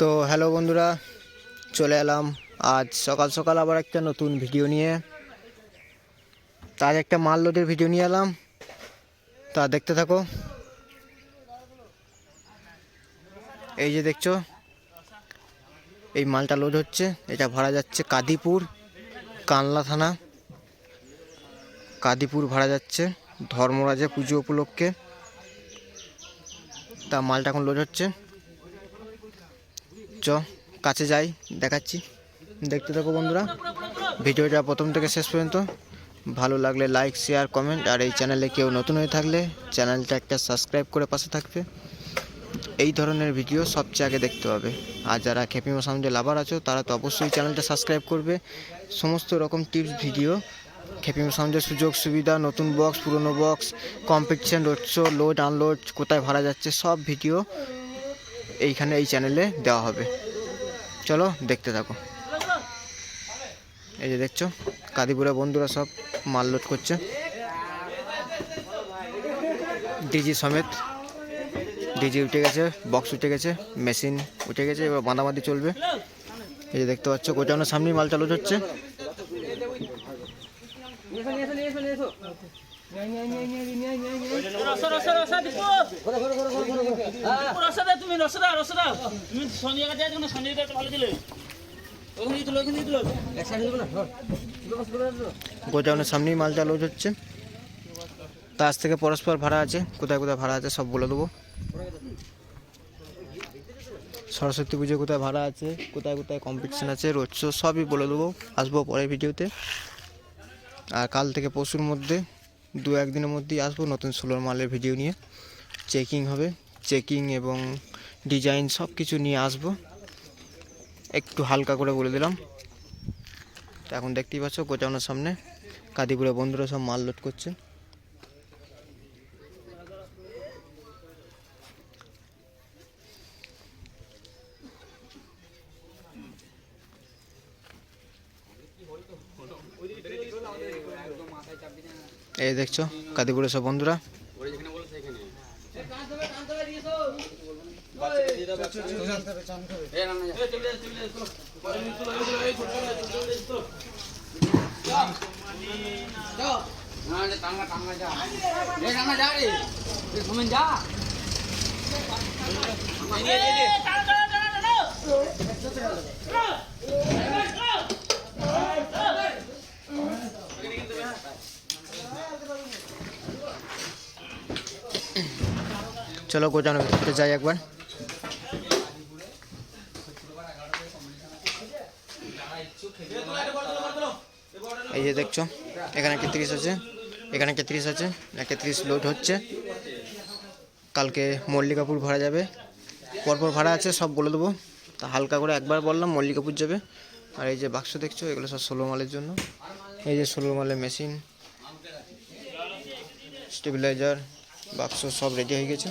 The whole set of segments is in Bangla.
তো হ্যালো বন্ধুরা, চলে এলাম। আজ সকাল সকাল আবার একটা নতুন ভিডিও নিয়ে। তার একটা মাল লোডের ভিডিও নিয়ে এলাম। তা দেখতে থাকো। এই যে দেখছ, এই মালটা লোড হচ্ছে। এটা ভাড়া যাচ্ছে কাদিপুর, কানলা থানা। কাদিপুর ভাড়া যাচ্ছে ধর্মরাজে পুজো উপলক্ষে। তা মালটা এখন লোড হচ্ছে। চ, কাছে যাই, দেখাচ্ছি। দেখতে থাকো বন্ধুরা। ভিডিওটা প্রথম থেকে শেষ পর্যন্ত। ভালো লাগলে লাইক শেয়ার কমেন্ট আর এই চ্যানেলে কেউ নতুন হয়ে থাকলে চ্যানেলটা একটা সাবস্ক্রাইব করে পাশে থাকবে। এই ধরনের ভিডিও সবচেয়ে আগে দেখতে হবে আর যারা খেপিমো সাউন্ডে লাভার আছো, তারা তো অবশ্যই চ্যানেলটা সাবস্ক্রাইব করবে। সমস্ত রকম টিপস ভিডিও খেপিমো সাউন্ডের সুযোগ, সুবিধা, নতুন বক্স পুরনো box competition road show load unload কোথায় ভাড়া যাচ্ছে, সব ভিডিও এইখানে এই চ্যানেলে দেওয়া হবে। চলো দেখতে থাকো। এই যে দেখছ, কাদিপুরে বন্ধুরা সব মাল লোড করছে। ডিজি সমেত ডিজি উঠে গেছে, বক্স উঠে গেছে, মেশিন উঠে গেছে, এবার বাঁধাবাঁধি চলবে। এই যে দেখতে পাচ্ছ গোটানোর সামনেই মাল চালু হচ্ছে। তুমি গোডাউনের সামনেই মালটা লোড হচ্ছে। তার থেকে পরস্পর ভাড়া আছে, কোথায় কোথায় ভাড়া আছে সব বলে দেবো। সরস্বতী পুজো কোথায় ভাড়া আছে, কোথায় কোথায় কম্পিটিশন আছে শো সবই বলে দেবো। আসব পরের ভিডিওতে। আর কাল থেকে পরশুর মধ্যে দু একদিনের মধ্যেই আসব নতুন সোলোর মালের ভিডিও নিয়ে। চেকিং হবে চেকিং এবং ডিজাইন সব কিছু নিয়ে আসব। একটু হালকা করে বলে দিলাম। এখন দেখতেই পাচ্ছ গোচানোর সামনে কাদিপুরে বন্ধুরা সব মাল লোড করছে। এই দেখছ কাদিপুরে সব বন্ধুরা। চলো গোচানোর ভিতরে যাই একবার। এই যে দেখছ, এখানে একটা আছে, এখানে একটা আছে একটা তিরিশ লোড হচ্ছে। কালকে মল্লিকাপুর ভাড়া যাবে। পরপর ভাড়া আছে, সব বলে দেবো। তা হালকা করে একবার বললাম মল্লিকাপুর যাবে। আর এই যে বাক্স দেখছ, এগুলো সব ষোলো মালের জন্য। এই যে ষোলো মালের মেশিন স্টেবিলাইজার বাক্স সব রেডি হয়ে গেছে।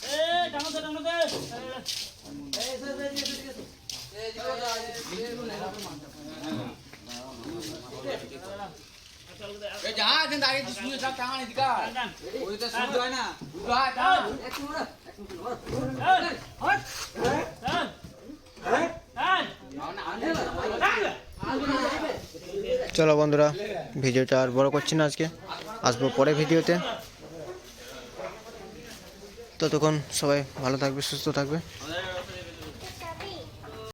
এই টানো দে টানো দে চলো বন্ধুরা, ভিডিওটা আর বড় করছি না আজকে। আসব পরে ভিডিওতে। ততক্ষণ সবাই ভালো থাকবে, সুস্থ থাকবে।